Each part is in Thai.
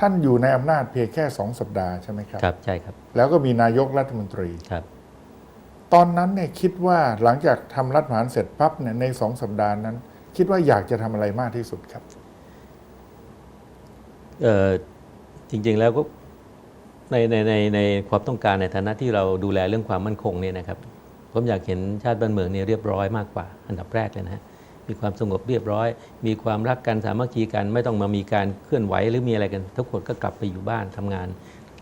ท่านอยู่ในอำนาจเพียงแค่สองสัปดาห์ใช่ไหมครับ ครับ ใช่ครับ แล้วก็มีนายกรัฐมนตรี ครับ ตอนนั้นเนี่ยคิดว่าหลังจากทำรัฐประหารเสร็จปั๊บเนี่ยในสองสัปดาห์นั้น คิดว่าอยากจะทำอะไรมากที่สุดครับ เอ่อจริงๆแล้วก็ในในในในความต้องการในฐานะที่เราดูแลเรื่องความมั่นคงเนี่ยนะครับ ผมอยากเห็นชาติบ้านเมืองเนี่ยเรียบร้อยมากกว่า อันดับแรกเลยนะฮะ มีความสงบเรียบร้อย มีความรักกันสามัคคีกัน ไม่ต้องมามีการเคลื่อนไหวหรือมีอะไรกัน ทุกคนก็กลับไปอยู่บ้านทำงาน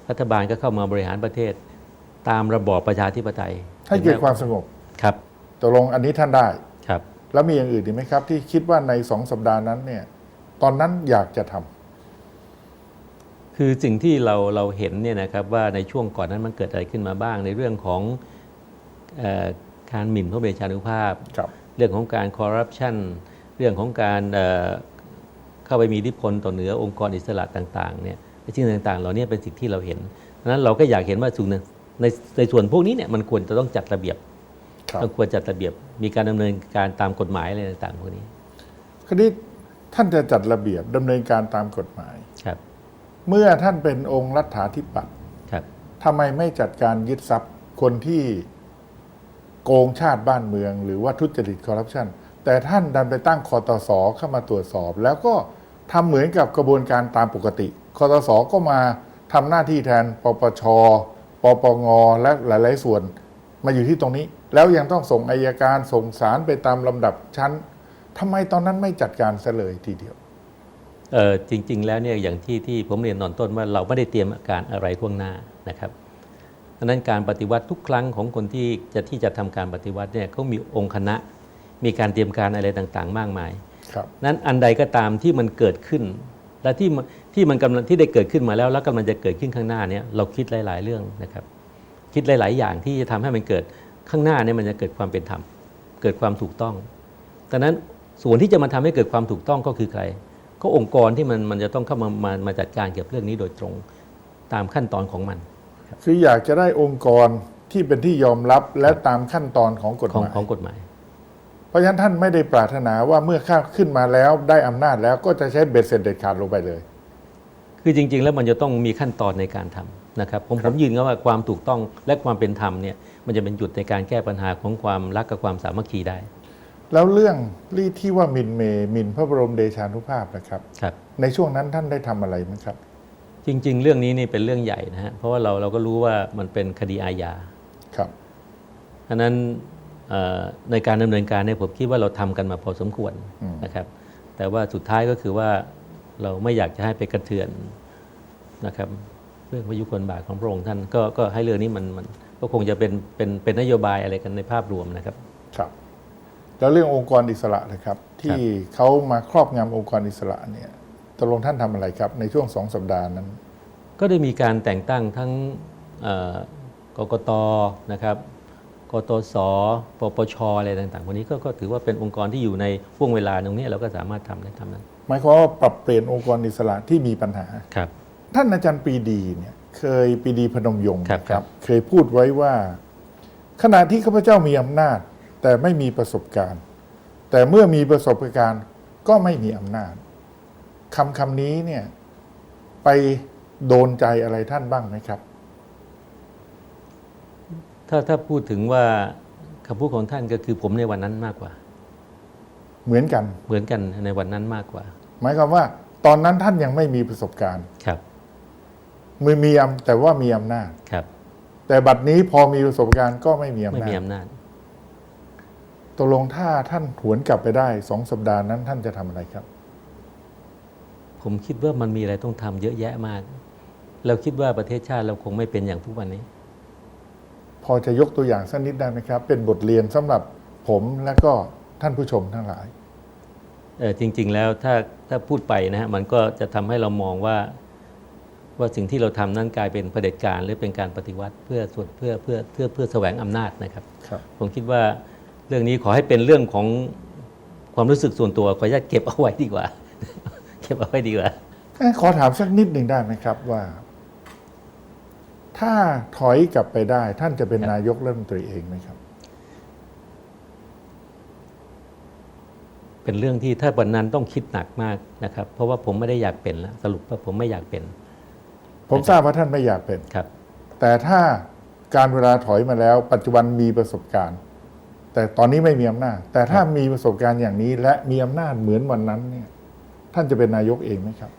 รัฐบาลก็เข้ามาบริหารประเทศ ตามระบอบประชาธิปไตย ให้เกิดความสงบครับตกลงอันนี้ท่านได้ครับ แล้วมีอย่างอื่นอีกไหมครับ ที่คิดว่าในสองสัปดาห์นั้นเนี่ย ตอนนั้นอยากจะทำคือสิ่งที่เราเราเห็นเนี่ยนะครับว่าในช่วงก่อนนั้นมันเกิดอะไรขึ้นมาบ้างในเรื่องของเออการหมิ่นพระเบชานุภาพครับ เรื่องของการคอร์รัปชันเรื่องของการเอ่อเข้าไปมีอิทธิพลต่อเหนือองค์กรอิสระต่างๆเนี่ยไอ้สิ่งต่างๆเหล่านี้เป็นสิ่งที่เราเห็นดังนั้นเราก็อยากเห็นว่าส่วนหนึ่งในในส่วนพวกนี้เนี่ยมันควรจะต้องจัดระเบียบครับต้องควรจัดระเบียบมีการดำเนินการตามกฎหมายอะไรต่างๆพวกนี้คราวนี้ท่านจะจัดระเบียบดำเนินการตามกฎหมายครับ เมื่อท่านเป็นองค์รัฐาธิปัตย์ครับทำไมไม่จัดการยึดทรัพย์คนที่ โกงชาติบ้านเมือง หรือว่าทุจริตคอร์รัปชันแต่ท่านดันไปตั้งคอตสเข้ามาตรวจสอบ แล้วก็ทำเหมือนกับกระบวนการตามปกติคอตสก็มาทำหน้าที่แทนปปชปปงและหลาย ๆ ส่วนมาอยู่ที่ตรงนี้ แล้วยังต้องส่งอายการส่งสารไปตามลำดับชั้นทำไมตอนนั้นไม่จัดการซะเลยทีเดียวเออจริง ๆ แล้วเนี่ยอย่างที่ที่ผมเรียนตอนต้นว่าเราไม่ได้เตรียมการอะไรล่วงหน้านะครับ ดังนั้นการปฏิวัติทุกครั้งของคนที่จะที่จะทำการปฏิวัติเนี่ยเขามีองค์คณะ มีการเตรียมการอะไรต่างๆ มากมายครับนั้นอันใดก็ตามที่มันเกิดขึ้น และที่มันที่มันกำลังที่ได้เกิดขึ้นมาแล้ว แล้วกำลังจะเกิดขึ้นข้างหน้าเนี่ยเราคิดหลาย ๆ เรื่องนะครับ คิดหลาย ๆ อย่างที่จะทำให้มันเกิดข้างหน้าเนี่ยมันจะเกิดความเป็นธรรม เกิดความถูกต้องดังนั้นส่วนที่จะมาทำให้เกิดความถูกต้องก็คือใคร ก็องค์กรที่มันมันจะต้องเข้ามามามาจัดการเกี่ยวกับเรื่องนี้โดยตรงตามขั้นตอนของมัน คืออยากจะได้องค์กรที่เป็นที่ยอมรับและตามขั้นตอนของกฎของหมาย ของกฎหมาย เพราะฉะนั้นท่านไม่ได้ปรารถนาว่าเมื่อข้าขึ้นมาแล้วได้อำนาจแล้วก็จะใช้เบ็ดเสร็จเด็ดขาดลงไปเลย คือจริง ๆ แล้วมันจะต้องมีขั้นตอนในการทำนะครับผมผมยืนยันว่าความถูกต้องและความเป็นธรรมเนี่ยมันจะเป็นจุดในการแก้ปัญหาของความรักกับความสามัคคีได้ แล้วเรื่องที่ที่ว่าหมินเมหมินพระบรมเดชานุภาพนะครับ ครับ ในช่วงนั้นท่านได้ทำอะไรไหมครับ จริง ๆ เรื่องนี้นี่เป็นเรื่องใหญ่นะฮะเพราะว่าเราเราก็รู้ว่ามันเป็นคดีอาญาครับเพราะฉะนั้นเอ่อในการดำเนินการเนี่ยผมคิดว่าเราทำกันมาพอสมควรอืมนะครับ แต่ว่าสุดท้ายก็คือว่าเราไม่อยากจะให้ไปกระเทือนนะครับเรื่องพยุคนบาทของพระองค์ท่านก็ก็ให้เรื่องนี้มันมันก็คงจะเป็นเป็นเป็นนโยบายอะไรกันในภาพรวมนะครับ ครับ แล้วเรื่ององค์กรอิสระนะครับ ที่เขามาครอบงำองค์กรอิสระเนี่ย ตกลงท่านทำอะไรครับ ในช่วงสองสัปดาห์นั้น ก็ได้มีการแต่งตั้งทั้งเอ่อกกตนะครับกตสปปชอะไรต่างๆพวกนี้ก็ก็ถือว่าเป็นองค์กรที่อยู่ในห่วงเวลาตรงนี้เราก็สามารถทำได้ทำนั้นหมายความว่าปรับเปลี่ยนองค์กรอิสระที่มีปัญหาครับ ท่านอาจารย์ปรีดีเนี่ยเคยปรีดีพนมยงค์ครับนะครับเคยพูดไว้ว่า ขณะที่ข้าพเจ้ามีอำนาจ แต่ไม่มีประสบการณ์ แต่เมื่อมีประสบการณ์ก็ไม่มีอำนาจ คำคำนี้เนี่ย ไปโดนใจอะไรท่านบ้างไหมครับ ถ้าถ้าพูดถึงว่าคำพูดของท่านก็คือผมในวันนั้นมากกว่า เหมือนกันเหมือนกันในวันนั้นมากกว่า หมายความว่า ตอนนั้นท่านยังไม่มีประสบการณ์ ครับมือมีอำแต่ว่ามีอำนาจครับ แต่บัดนี้พอมีประสบการณ์ก็ไม่มีอำไม่นามีจอำนาจ ตกลงถ้าท่านหวนกลับไปได้สองสัปดาห์นั้นท่านจะทำอะไรครับ ผมคิดว่ามันมีอะไรต้องทำเยอะแยะมาก เราคิดว่าประเทศชาติเราคงไม่เป็นอย่างทุกวันนี้ พอจะยกตัวอย่างสักนิดได้ไหมครับ เป็นบทเรียนสำหรับผมและก็ท่านผู้ชมทั้งหลายเออจริง ๆ แล้วถ้าถ้าพูดไปนะฮะมันก็จะทำให้เรามองว่า ว่าสิ่งที่เราทำนั้นกลายเป็นเผด็จการหรือเป็นการปฏิวัติเพื่อส่วนเพื่อเพื่อเพื่อเพื่อแสวงอำนาจนะครับครับผมคิดว่าเรื่องนี้ขอให้เป็นเรื่องของความรู้สึกส่วนตัวขออนุญาตเก็บเอาไว้ดีกว่าเก็บเอาไว้ดีกว่าขอถามสักนิดหนึ่งได้ไหมครับว่า ถ้าถอยกลับไปได้ ท่านจะเป็นครับนายกรัฐมนตรีเองไหมครับ เป็นเรื่องที่ถ้าวันนั้นต้องคิดหนักมากนะครับ เพราะว่าผมไม่ได้อยากเป็นแล้วสรุปว่าผมไม่อยากเป็น ผมทราบว่าท่านไม่อยากเป็นครับ แต่ถ้าการเวลาถอยมาแล้ว ปัจจุบันมีประสบการณ์ แต่ตอนนี้ไม่มีอำนาจแต่ถ้ามีประสบการณ์อย่างนี้ และมีอำนาจเหมือนวันนั้นเนี่ย ท่านจะเป็นนายกเองไหมครับ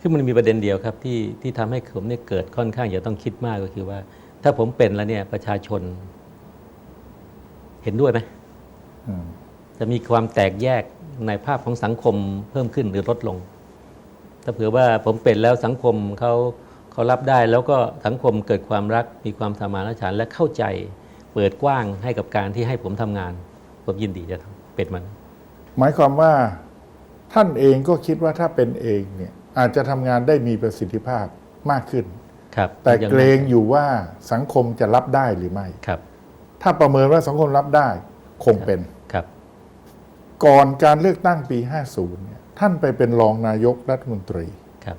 คือมันมีประเด็นเดียวครับที่ที่ทำให้ผมเนี่ยเกิดค่อนข้างจะต้องคิดมากก็คือว่า ถ้าผมเป็นแล้วเนี่ยประชาชน เห็นด้วยไหมอืมจะมีความแตกแยกในภาพของสังคมเพิ่มขึ้นหรือลดลง ถ้าเผื่อว่าผมเป็นแล้วสังคมเขาเขารับได้แล้วก็สังคมเกิดความรักมีความสมานฉันท์และเข้าใจเปิดกว้างให้กับการที่ให้ผมทำงาน ผมยินดีจะทำเป็นมัน หมายความว่า ท่านเองก็คิดว่าถ้าเป็นเองเนี่ยอาจจะทำงานได้มีประสิทธิภาพมากขึ้น ครับแต่ยังเกรงอยู่ว่าสังคมจะรับได้หรือไม่ ครับ ถ้าประเมินว่าสังคมรับได้คงเป็น ครับ ก่อนการเลือกตั้งปี 50เนี่ยท่านไปเป็นรองนายกรัฐมนตรีครับ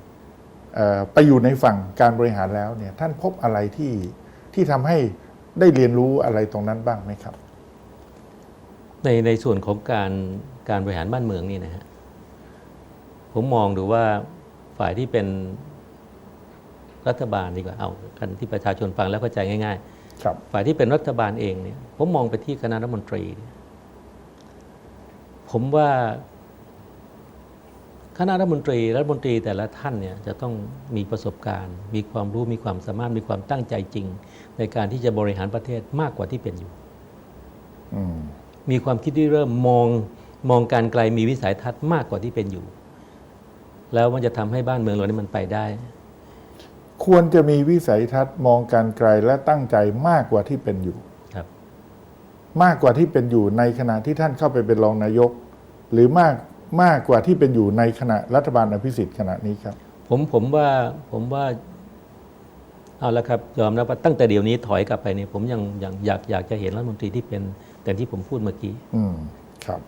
เอ่อไปอยู่ในฝั่งการบริหารแล้วเนี่ยท่านพบอะไรที่ที่ทำให้ได้เรียนรู้อะไรตรงนั้นบ้างไหมครับ ในในส่วนของการการบริหารบ้านเมืองนี่นะฮะ ผมมองดูว่าฝ่ายที่เป็นรัฐบาลดีกว่าเอากันที่ประชาชนฟังแล้วเข้าใจง่ายๆครับฝ่ายที่เป็นรัฐบาลเองเนี่ย ผมมองไปที่คณะรัฐมนตรีเนี่ยผมว่าคณะรัฐมนตรีรัฐมนตรีแต่ละท่านเนี่ยจะต้องมีประสบการณ์ มีความรู้มีความสามารถมีความตั้งใจจริง ในการที่จะบริหารประเทศมากกว่าที่เป็นอยู่อืมมีความคิดที่เริ่มมองมองการไกลมีวิสัยทัศน์มากกว่าที่เป็นอยู่ แล้วมันจะทำให้บ้านเมืองเรานี่มันไปได้ ควรจะมีวิสัยทัศน์มองการไกลและตั้งใจมากกว่าที่เป็นอยู่ครับ มากกว่าที่เป็นอยู่ในขณะที่ท่านเข้าไปเป็นรองนายก หรือมากมากกว่าที่เป็นอยู่ในขณะรัฐบาลอภิสิทธิ์ขณะนี้ครับ ผมผมว่าผมว่าเอาละครับยอมรับว่าตั้งแต่เดี๋ยวนี้ถอยกลับไปเนี่ยผมยังยังอยากอยากจะเห็นรัฐมนตรีที่เป็นแต่ที่ผมพูดเมื่อกี้ อืมครับ